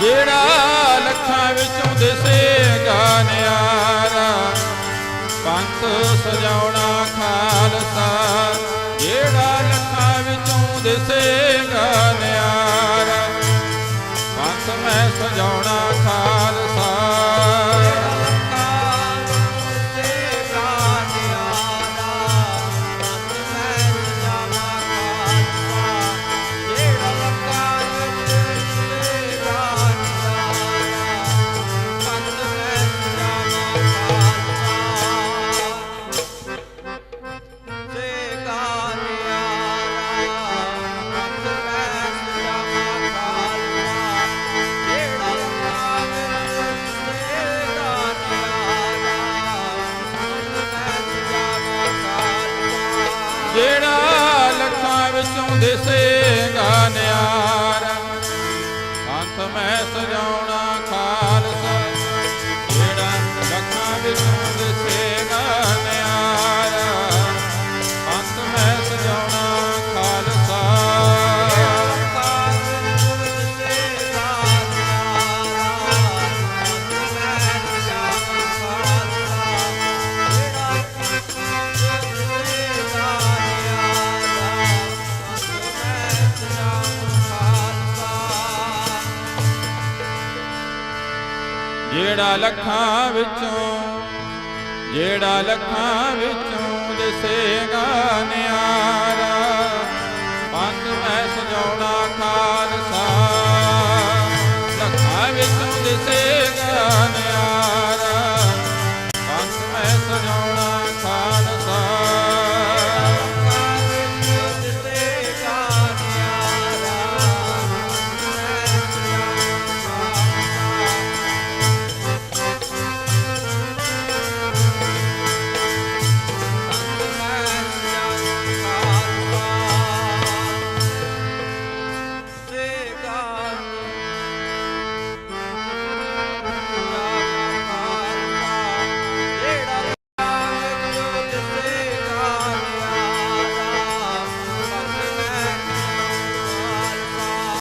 ਜਿਹੜਾ ਲੱਖਾਂ ਵਿੱਚੋਂ ਦਿਸੇ ਗਾਨਿਆਰਾ। ਪੰਥ ਸਜਾਉਣਾ ਖਾਲਸਾ। ਜਿਹੜਾ ਲੱਖਾਂ ਵਿੱਚੋਂ ਦਿਸੇ ਜਿਹੜਾ ਲੱਖਾਂ ਵਿੱਚੋਂ ਦਿਸੇਗਾ ਨਿਆਰਾ। ਪੰਥ ਮੈਂ ਸਜਾਉਣਾ ਜਿਹੜਾ ਲੱਖਾਂ ਵਿੱਚੋਂ, ਜਿਹੜਾ ਲੱਖਾਂ ਵਿੱਚੋਂ ਦਿਸੇਗਾ ਨਿਆਰਾ ਪੰਥ ਮੈਂ ਸਜਾਉਣਾ ਖਾਲਸਾ। ਲੱਖਾਂ ਵਿੱਚੋਂ ਦਿਸੇ